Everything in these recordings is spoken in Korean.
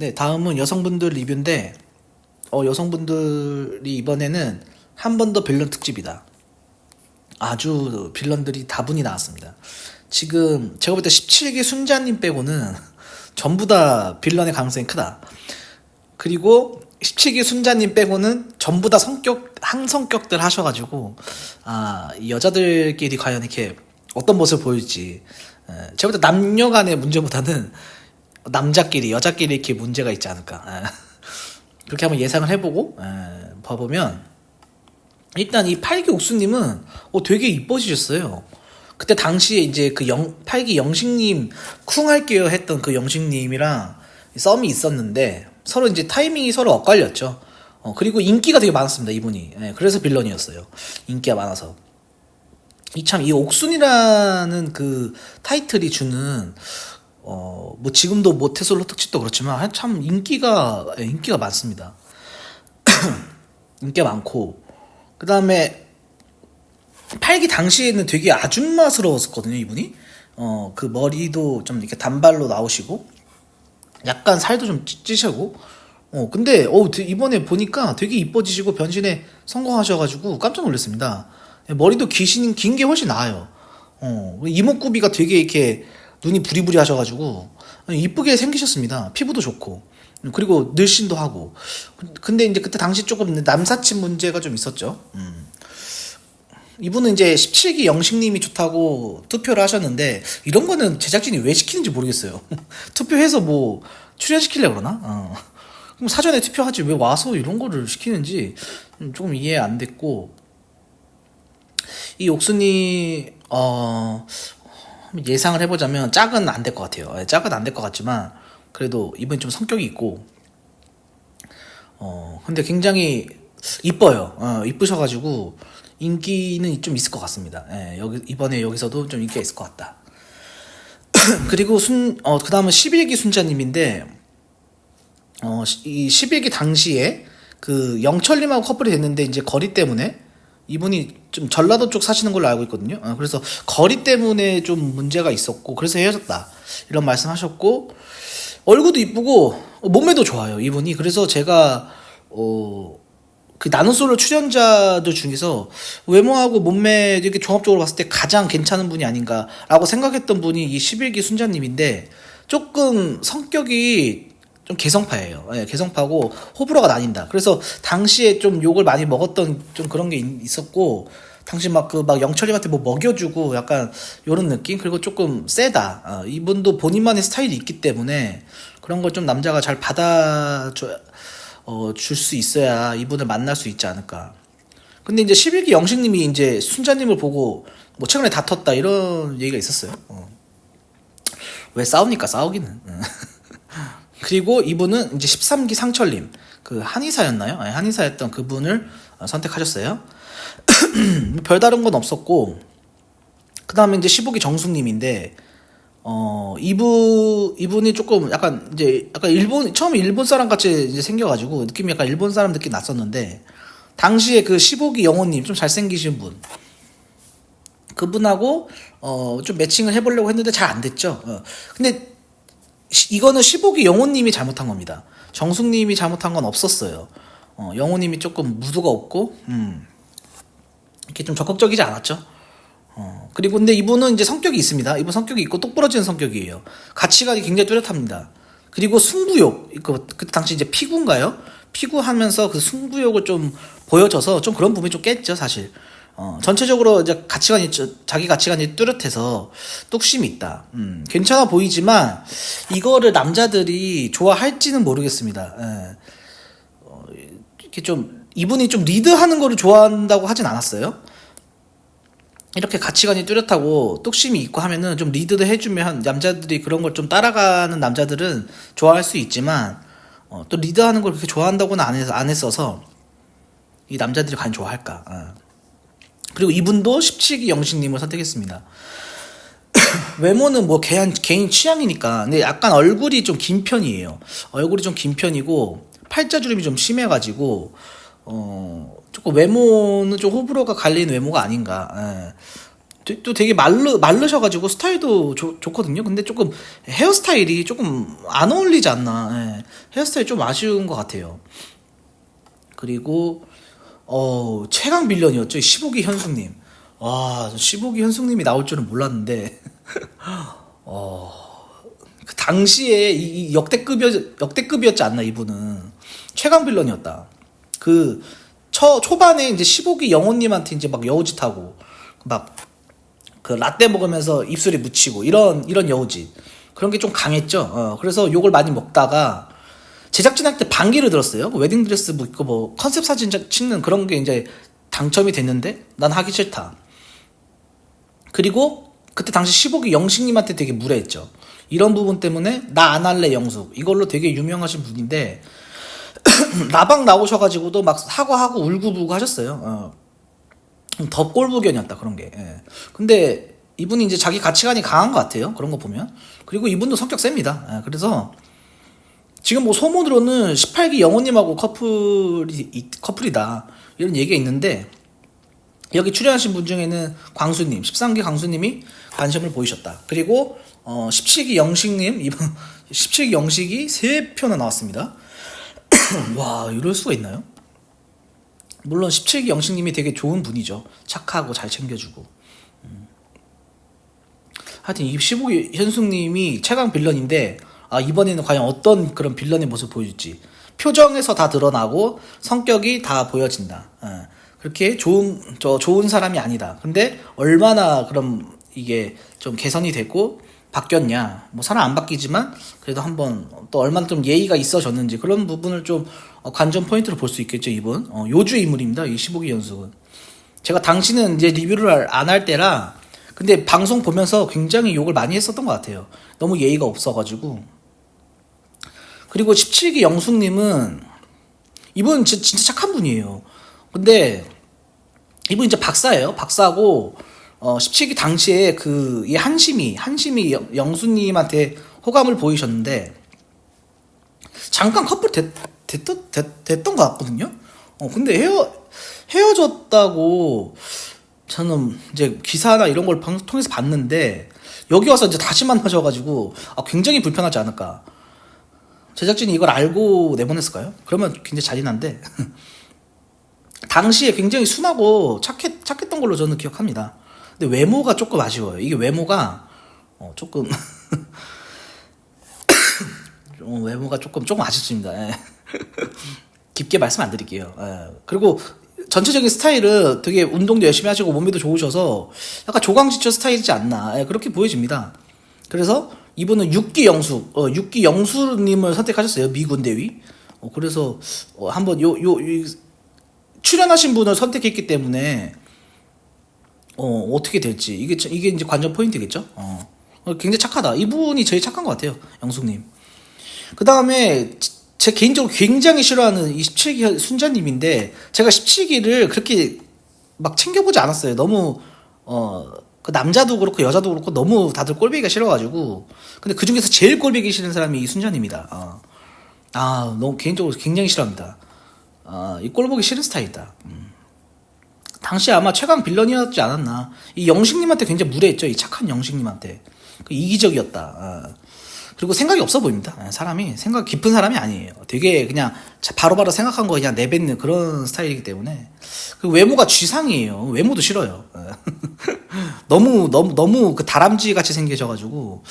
네, 다음은 여성분들 리뷰인데, 어, 여성분들이 이번에는 한 번 더 빌런 특집이다. 아주 빌런들이 다분히 나왔습니다. 지금 제가 볼 때 17기 순자님 빼고는 전부 다 빌런의 가능성이 크다. 그리고 17기 순자님 빼고는 전부 다 성격 항성격들 하셔가지고 아, 이 여자들끼리 과연 이렇게 어떤 모습을 보일지 에, 제가 볼 때 남녀 간의 문제보다는 남자끼리 여자끼리 이렇게 문제가 있지 않을까 에, 그렇게 한번 예상을 해보고 에, 봐보면 일단 이 팔기 옥수님은 어, 되게 이뻐지셨어요. 그때 당시에 이제 그 영, 팔기 영식님 쿵 할게요 했던 그 영식님이랑 썸이 있었는데 서로 이제 타이밍이 서로 엇갈렸죠. 어, 그리고 인기가 되게 많았습니다, 이분이. 예, 그래서 빌런이었어요. 인기가 많아서. 이 참, 이 옥순이라는 그 타이틀이 주는, 어, 뭐 지금도 모태솔로 특집도 그렇지만 참 인기가, 예, 인기가 많습니다. 인기가 많고, 그 다음에 팔기 당시에는 되게 아줌마스러웠었거든요, 이분이. 어, 그 머리도 좀 이렇게 단발로 나오시고, 약간 살도 좀 찌- 찌시고, 어, 근데, 어, 되- 이번에 보니까 되게 이뻐지시고 변신에 성공하셔가지고 깜짝 놀랐습니다. 예, 머리도 기신, 긴 게 훨씬 나아요. 어, 이목구비가 되게 이렇게 눈이 부리부리 하셔가지고, 어, 이쁘게 생기셨습니다. 피부도 좋고. 그리고 늘씬도 하고. 근데 이제 그때 당시 조금 남사친 문제가 좀 있었죠. 음. 이분은 이제 17기 영식님이 좋다고 투표를 하셨는데 이런 거는 제작진이 왜 시키는지 모르겠어요. 투표해서 뭐 출연시키려고 그러나? 어. 그럼 사전에 투표하지 왜 와서 이런 거를 시키는지 음, 조금 이해 안 됐고 이 옥순이 어 예상을 해보자면 짝은 안 될 것 같아요. 예, 짝은 안 될 것 같지만 그래도 이분이 좀 성격이 있고 어 근데 굉장히 이뻐요. 어, 이쁘셔가지고 인기는 좀 있을 것 같습니다. 예, 여기 이번에 여기서도 좀 인기가 있을 것 같다. 그리고 순, 어, 그 다음은 11기 순자님인데, 어, 시- 이 11기 당시에 그 영철님하고 커플이 됐는데, 이제 거리 때문에 이분이 좀 전라도 쪽 사시는 걸로 알고 있거든요. 어, 그래서 거리 때문에 좀 문제가 있었고, 그래서 헤어졌다. 이런 말씀 하셨고, 얼굴도 이쁘고, 어, 몸매도 좋아요, 이분이. 그래서 제가, 어, 그 나는 솔로 출연자들 중에서 외모하고 몸매 이렇게 종합적으로 봤을 때 가장 괜찮은 분이 아닌가라고 생각했던 분이 이 11기 순자님인데 조금 성격이 좀 개성파예요. 예, 개성파고 호불호가 나뉜다. 그래서 당시에 좀 욕을 많이 먹었던 좀 그런 게 있- 있었고 당시 막 그 막 영철님한테 뭐 먹여주고 약간 요런 느낌 그리고 조금 세다. 어, 이분도 본인만의 스타일이 있기 때문에 그런 걸 좀 남자가 잘 받아줘 어, 줄 수 있어야 이분을 만날 수 있지 않을까. 근데 이제 11기 영식님이 이제 순자님을 보고 뭐 최근에 다퉜다 이런 얘기가 있었어요. 어. 왜 싸웁니까? 싸우기는. 응. 그리고 이분은 이제 13기 상철님 그 한의사였나요? 네, 한의사였던 그분을 어, 선택하셨어요. 별다른 건 없었고 그 다음에 이제 15기 정숙님인데 어 이분 이분이 조금 약간 이제 약간 일본 처음에 일본 사람 같이 이제 생겨가지고 느낌이 약간 일본 사람 느낌 났었는데 당시에 그 15기 영호님 좀 잘생기신 분 그분하고 어 좀 매칭을 해보려고 했는데 잘 안 됐죠. 어. 근데 시- 이거는 15기 영호님이 잘못한 겁니다. 정숙님이 잘못한 건 없었어요. 어, 영호님이 조금 무드가 없고 음, 이렇게 좀 적극적이지 않았죠. 어, 그리고 근데 이분은 이제 성격이 있습니다. 이분 성격이 있고 똑부러지는 성격이에요. 가치관이 굉장히 뚜렷합니다. 그리고 승부욕, 그, 그때 당시 이제 피구인가요? 피구하면서 그 승부욕을 좀 보여줘서 좀 그런 부분이 좀 깼죠, 사실. 어, 전체적으로 이제 가치관이, 저- 자기 가치관이 뚜렷해서 뚝심이 있다. 음, 괜찮아 보이지만, 이거를 남자들이 좋아할지는 모르겠습니다. 예. 어, 이렇게 좀, 이분이 좀 리드하는 거를 좋아한다고 하진 않았어요. 이렇게 가치관이 뚜렷하고 뚝심이 있고 하면은 좀 리드도 해주면 남자들이 그런 걸 좀 따라가는 남자들은 좋아할 수 있지만 어, 또 리드하는 걸 그렇게 좋아한다고는 안, 해서, 안 했어서 이 남자들이 과연 좋아할까 어. 그리고 이분도 17기 영식님을 선택했습니다 외모는 뭐 개인, 개인 취향이니까 근데 약간 얼굴이 좀 긴 편이에요 얼굴이 좀 긴 편이고 팔자주름이 좀 심해가지고 어 조금 외모는 좀 호불호가 갈리는 외모가 아닌가 예. 또- 또 되게 말르 말르셔가지고 스타일도 좋- 좋거든요. 근데 조금 헤어스타일이 조금 안 어울리지 않나. 예. 헤어스타일 좀 아쉬운 것 같아요. 그리고 어 최강 빌런이었죠. 15기 현숙님. 와 15기 현숙님이 나올 줄은 몰랐는데 그 당시에 이, 이 역대급이었, 역대급이었지 않나 이분은 최강 빌런이었다. 그 초, 초반에 이제 15기 영호님한테 이제 막 여우짓 하고 막 그 라떼 먹으면서 입술에 묻히고 이런 이런 여우짓 그런 게 좀 강했죠. 어, 그래서 욕을 많이 먹다가 제작진한테 반기를 들었어요. 그 웨딩드레스 뭐, 입고 뭐 컨셉 사진 자- 찍는 그런 게 이제 당첨이 됐는데 난 하기 싫다. 그리고 그때 당시 15기 영식님한테 되게 무례했죠. 이런 부분 때문에 나 안 할래 영숙 이걸로 되게 유명하신 분인데 라방 나오셔가지고도 막 사과하고 울고불고 하셨어요. 어. 덥골부견이었다 그런 게. 예. 근데 이분이 이제 자기 가치관이 강한 것 같아요. 그런 거 보면. 그리고 이분도 성격 셉니다. 예, 그래서 지금 뭐 소문으로는 18기 영호님하고 커플이 이- 커플이다 이런 얘기가 있는데 여기 출연하신 분 중에는 광수님, 13기 광수님이 관심을 보이셨다. 그리고 어, 17기 영식님 이번 17기 영식이 세 편나 나왔습니다. 와 이럴 수가 있나요? 물론 17기 영식님이 되게 좋은 분이죠. 착하고 잘 챙겨주고. 음. 하여튼 이 15기 현숙님이 최강 빌런인데 아 이번에는 과연 어떤 그런 빌런의 모습 보여줄지 표정에서 다 드러나고 성격이 다 보여진다. 예. 그렇게 좋은 저 좋은 사람이 아니다. 근데 얼마나 그럼 이게 좀 개선이 됐고 바뀌었냐? 뭐 사람 안 바뀌지만 그래도 한번 또 얼마나 좀 예의가 있어졌는지 그런 부분을 좀 어, 관전 포인트로 볼 수 있겠죠 이분. 어, 요주 인물입니다. 이 15기 연숙은. 제가 당신은 이제 리뷰를 안 할 때라 근데 방송 보면서 굉장히 욕을 많이 했었던 것 같아요. 너무 예의가 없어가지고. 그리고 17기 영숙님은 이분 진- 진짜 착한 분이에요. 근데 이분 이제 박사예요. 박사고 어 17기 당시에 그 이 한심이 한심이 영- 영수님한테 호감을 보이셨는데 잠깐 커플 됐, 됐, 됐, 됐던 것 같거든요. 어 근데 헤어 헤어졌다고 저는 이제 기사나 이런 걸 통해서 봤는데 여기 와서 이제 다시 만나셔가지고 아, 굉장히 불편하지 않을까. 제작진이 이걸 알고 내보냈을까요? 그러면 굉장히 잔인한데 당시에 굉장히 순하고 착했, 착했던 걸로 저는 기억합니다. 근데 외모가 조금 아쉬워요. 이게 외모가 어, 조금 좀 외모가 조금 조금 아쉽습니다. 예. 깊게 말씀 안 드릴게요. 예. 그리고 전체적인 스타일은 되게 운동도 열심히 하시고 몸매도 좋으셔서 약간 조광지처 스타일이지 않나 예, 그렇게 보여집니다. 그래서 이분은 육기 영수, 어, 육기 영수님을 선택하셨어요 미군 대위. 어, 그래서 어, 한번 요요 출연하신 분을 선택했기 때문에 어 어떻게 될지 이게 참- 이게 이제 관전 포인트겠죠. 어 어, 굉장히 착하다. 이분이 제일 착한 것 같아요, 영숙님. 그 다음에 제 개인적으로 굉장히 싫어하는 이 17기 순자님인데 제가 17기를 그렇게 막 챙겨보지 않았어요. 너무 어 그 남자도 그렇고 여자도 그렇고 너무 다들 꼴보기가 싫어가지고 근데 그 중에서 제일 꼴보기 싫은 사람이 이 순자님이다. 어. 아 너무 개인적으로 굉장히 싫어합니다. 아, 이 꼴보기 싫은 스타일이다. 음. 당시 아마 최강 빌런이었지 않았나. 이 영식님한테 굉장히 무례했죠. 이 착한 영식님한테. 그 이기적이었다. 아. 그리고 생각이 없어 보입니다. 아, 사람이 생각 깊은 사람이 아니에요. 되게 그냥 자- 바로바로 생각한 거 그냥 내뱉는 그런 스타일이기 때문에 그 외모가 쥐상이에요. 외모도 싫어요. 아. 너무 너무 너무 그 다람쥐 같이 생기셔가지고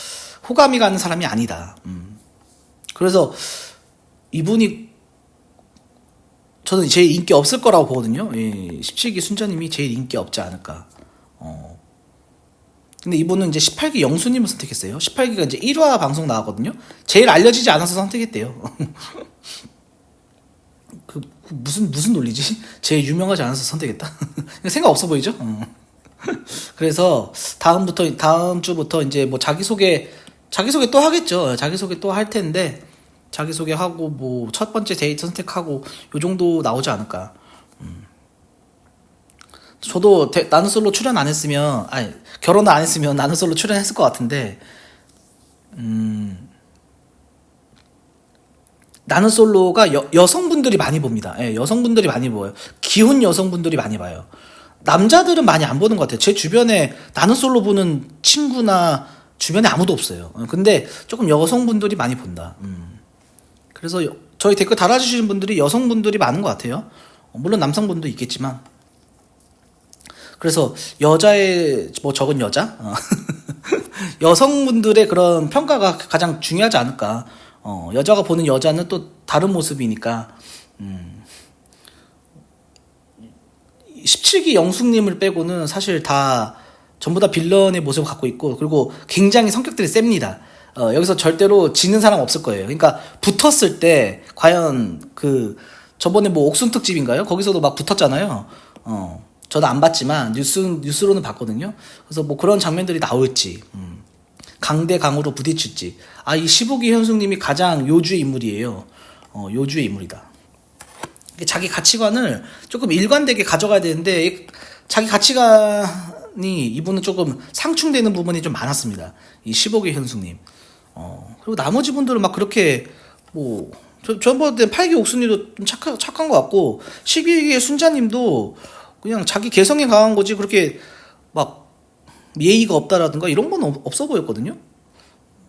호감이 가는 사람이 아니다. 음. 그래서 이분이 저는 제일 인기 없을 거라고 보거든요. 예, 17기 순자님이 제일 인기 없지 않을까. 어. 근데 이분은 이제 18기 영수님을 선택했어요. 18기가 이제 1화 방송 나왔거든요. 제일 알려지지 않아서 선택했대요. 그, 그 무슨 무슨 논리지? 제일 유명하지 않아서 선택했다. 생각 없어 보이죠? 어. 그래서 다음부터 다음 주부터 이제 뭐 자기 소개 자기 소개 또 하겠죠. 자기 소개 또 할 텐데 자기 소개 하고 뭐 첫 번째 데이트 선택하고 요 정도 나오지 않을까. 음. 저도 대- 나는 솔로 출연 안 했으면 아니 결혼을 안 했으면 나는 솔로 출연했을 것 같은데 음 나는 솔로가 여, 여성분들이 많이 봅니다. 예, 여성분들이 많이 보여요. 기혼 여성분들이 많이 봐요. 남자들은 많이 안 보는 것 같아요. 제 주변에 나는 솔로 보는 친구나 주변에 아무도 없어요. 어, 근데 조금 여성분들이 많이 본다. 음. 그래서 여- 저희 댓글 달아주시는 분들이 여성분들이 많은 것 같아요. 어, 물론 남성분도 있겠지만. 그래서 여자의 뭐 적은 여자 어. 여성분들의 그런 평가가 가장 중요하지 않을까. 어, 여자가 보는 여자는 또 다른 모습이니까. 음. 17기 영숙님을 빼고는 사실 다 전부 다 빌런의 모습을 갖고 있고 그리고 굉장히 성격들이 셉니다. 어, 여기서 절대로 지는 사람 없을 거예요. 그러니까 붙었을 때 과연 그 저번에 뭐 옥순 특집인가요? 거기서도 막 붙었잖아요. 어, 저도 안 봤지만 뉴스 뉴스로는 봤거든요. 그래서 뭐 그런 장면들이 나올지 음. 강대 강으로 부딪힐지 아 이 15기 현숙님이 가장 요주의 인물이에요. 어, 요주의 인물이다. 자기 가치관을 조금 일관되게 가져가야 되는데 이- 자기 가치관이 이분은 조금 상충되는 부분이 좀 많았습니다. 이 15기 현숙님. 어, 그리고 나머지 분들은 막 그렇게 뭐 저, 전번에 8기 옥순이도 좀 착한, 착한 것 같고 12기의 순자님도 그냥 자기 개성이 강한 거지 그렇게 막 예의가 없다라든가 이런 건 없- 없어 보였거든요.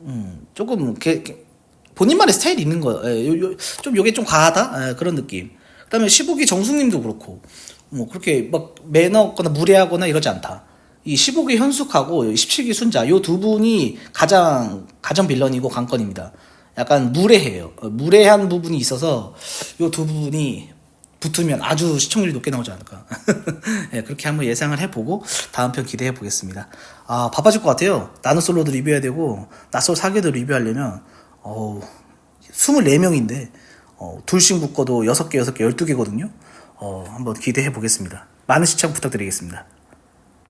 음, 조금 개- 개- 본인만의 스타일이 있는 거예요. 예, 요, 요, 좀 요게 좀 과하다 예, 그런 느낌. 그다음에 15기 정숙님도 그렇고 뭐 그렇게 막 매너 없거나 무례하거나 이러지 않다. 이 15기 현숙하고 17기 순자 요 두 분이 가장 가장 빌런이고 강건입니다. 약간 무례해요. 어, 무례한 부분이 있어서 요두 분이 붙으면 아주 시청률이 높게 나오지 않을까. 예, 그렇게 한번 예상을 해보고 다음 편 기대해 보겠습니다. 아 바빠질 것 같아요. 나는 솔로도 리뷰해야 되고 나솔 사계도 리뷰하려면 어우 24명인데 어, 둘씩 묶어도 6개, 6개, 12개거든요. 어, 한번 기대해 보겠습니다. 많은 시청 부탁드리겠습니다.